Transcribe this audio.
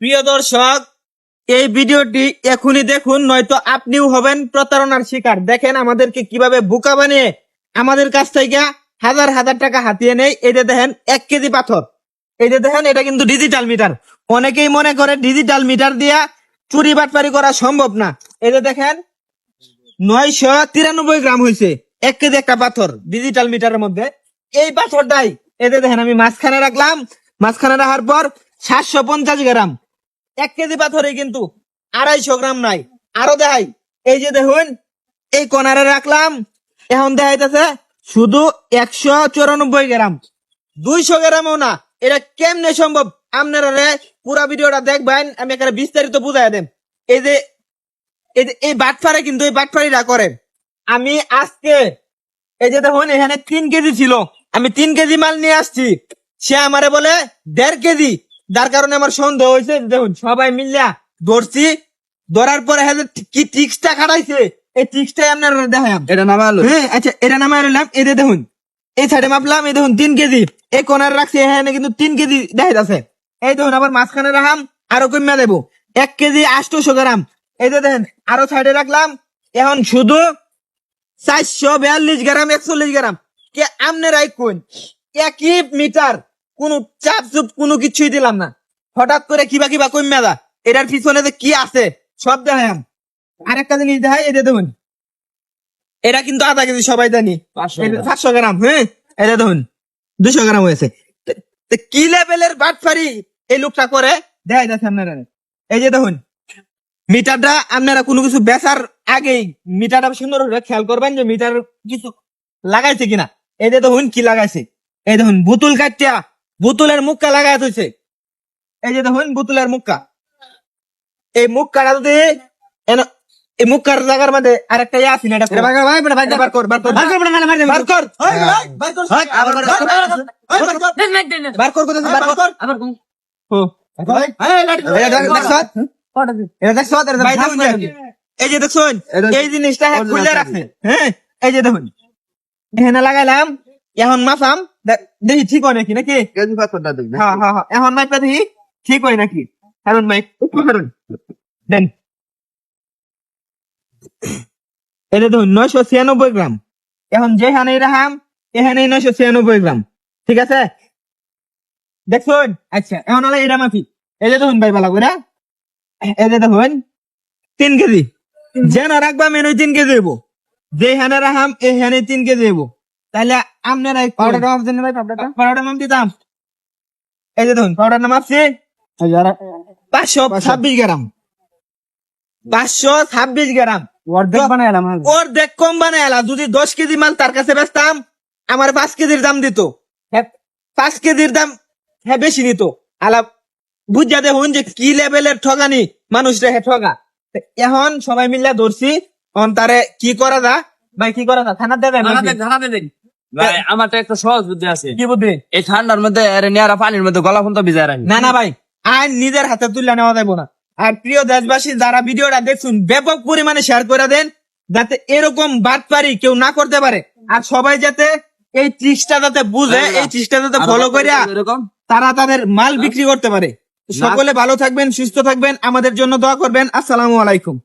প্রিয় দর্শক, এই ভিডিওটি এখনই দেখুন, নয়তো আপনিও হবেন প্রতারণার শিকার। দেখেন আমাদেরকে কীভাবে বোকা বানিয়ে আমাদের কাছ থেকে হাজার হাজার টাকা হাতিয়ে এই যে দেখেন, এক কেজি পাথর। যে দেখেন, এটা কিন্তু ডিজিটাল মিটার অনেকেই মনে করে ডিজিটাল মিটার দিয়া চুরি বাটপারি করা সম্ভব না। এই যে দেখেন, নয়শো তিরানব্বই গ্রাম হয়েছে এক কেজি একটা পাথর ডিজিটাল মিটারের মধ্যে। এই পাথরটাই এতে দেখেন, আমি মাঝখানে রাখলাম। মাঝখানে রাখার পর সাতশো পঞ্চাশ গ্রাম। এক কেজি পাথরে কিন্তু আড়াইশো গ্রাম নাই। আরও দেখাই। এই যে দেখুন, এই কোনারে রাখলাম। এখন দেখাইতেছে শুধু একশো চুরানব্বই গ্রাম। দুইশো গ্রামও না, এটা কেমনে সম্ভব? আপনারা পুরা ভিডিওটা দেখবেন, আমি এখানে বিস্তারিত বুঝাই দেন এই যে এই যে, এই বাটফারে কিন্তু এই বাটফারিটা করে। আমি আজকে, এই যে দেখুন, এখানে তিন কেজি ছিল। আমি তিন কেজি মাল নিয়ে আসছি। সে আমারে বলে, দেড় কেজি। যার কারণে আমার সন্দেহ হয়েছে দেখুন সবাই মিলিয়া ধরছি ধরার পরে হ্যাঁ যে কি টিক্সটা খাটাইছে? এই টিক্সটাই আপনার দেখাম এটা নামালো হ্যাঁ আচ্ছা এটা নামায় রইলাম এই যে দেখুন এই সাইডে মাপলাম এই দেখুন তিন কেজি। এই কোনার রাখছি এখানে কিন্তু তিন কেজি দেখা যাচ্ছে এই দেখুন আবার মাঝখানে রাখাম আরও কমিয়া দেবো। এক কেজি আটশোশো গ্রাম। এই যে দেখেন আরও সাইডে রাখলাম। এখন শুধু চারশো বিয়াল্লিশ গ্রাম একচল্লিশ গ্রাম। কে আমনেরাই কোন একই মিটার কোন চাপ চুপ কোনো কিছুই দিলাম না। হঠাৎ করে কিবা কিবা কমিয়া দা এটার পিছনে যে কি আছে সব দেখাম আরেকটা জিনিস দেখাই যে দেখুন। এটা কিন্তু আধা কেজি সবাই জানি। এটা সাতশো গ্রাম হ্যাঁ? এটা দেখুন দুশো গ্রাম হয়েছে। কি লেভেলের বাটফারি এই লোকটা করে? দেখাই যাচ্ছে আপনারা। এই যে দেখুন মিটারটা আপনারা কোনো কিছু বেচার আগেই মিটারটা সুন্দর করে খেয়াল করবেন যে মিটার কিছু লাগাইছে কিনা। এই যে দেখুন কি লাগাইছে। এই দেখুন বোতল কাটিয়া বোতলের মুখটা লাগাই হয়েছে এই যে দেখুন বোতলের মুখটা। এই মুখ কাটা যদি এন- এই মুখকার জায়গার মধ্যে আরেকটা ইয়ে আছে না এটা বার কর, বার কর, বার কর, বার কর, বার কর। বার কর। আবার বার কর। বার কর, কোথায় বার কর। ভাই দেখুন যে, এই যে দেখুন। এই জিনিসটা হ্যাঁ খুলে রাখছে। হ্যাঁ এই যে দেখুন। এখানে লাগাইলাম এখন মাফাম দে- দেখি ঠিক হয় নাকি নাকি? হ্যাঁ হ্যাঁ হ্যাঁ এখন দেখি ঠিক হয় নাকি? হারুন মাইক হারুন দেন। এটা দেখুন নয়শো ছিয়ানব্বই গ্রাম। এখন যেখানে রাখাম এখানে নয়শো ছিয়ানব্বই গ্রাম। ঠিক আছে? দেখুন আচ্ছা এখন হলো এটা মাফি যে দেখুন ভাই বালা করে। যে দেখুন তিন কেজি। যেন রাখবা মেনু তিন কেজি দেবো যেখানে রাখাম এখানে তিন কেজি দেবো তাহলে আপনারা পাউডারটা মাপ দেন ভাই পাউডারটা পাউডারটা মাপ দিতাম। এই যে দেখুন পাউডারটা মাপছি পাঁচশো ছাব্বিশ গ্রাম। পাঁচশো ছাব্বিশ গ্রাম। অর্ধেক বানাইলাম দেখ কম যদি দশ কেজি মাল তার কাছে বেচতাম আমার পাঁচ কেজির দাম দিত। হ্যাঁ, পাঁচ কেজির দাম হ্যাঁ বেশি নিত। আলাপ বুঝা দেখুন যে কি লেভেলের ঠগানি মানুষরা হ্যাঁ ঠগা। এখন সবাই মিলে ধরছি এখন তারে কি করা যা ভাই কি করা যা থানা দেবে ভাই আমার তো একটা সহজ বুদ্ধি আছে। কি বুদ্ধি? এই ঠান্ডার মধ্যে নেয়ারা পানির মধ্যে গলা ফোন ভিজায় রাখি না না ভাই। আইন নিজের হাতে তুলে নেওয়া যাবে না। আর প্রিয় দেশবাসী যারা ভিডিওটা ব্যাপক পরিমাণে শেয়ার করে দেন যাতে এরকম বাটপারি কেউ না করতে পারে। আর সবাই যাতে এই ত্রিশটা যাতে বুঝে এই ত্রিশটা যাতে ফলো করে এরকম। তারা তাদের মাল বিক্রি করতে পারে। সকলে ভালো থাকবেন সুস্থ থাকবেন। আমাদের জন্য দোয়া করবেন। আসসালামু আলাইকুম।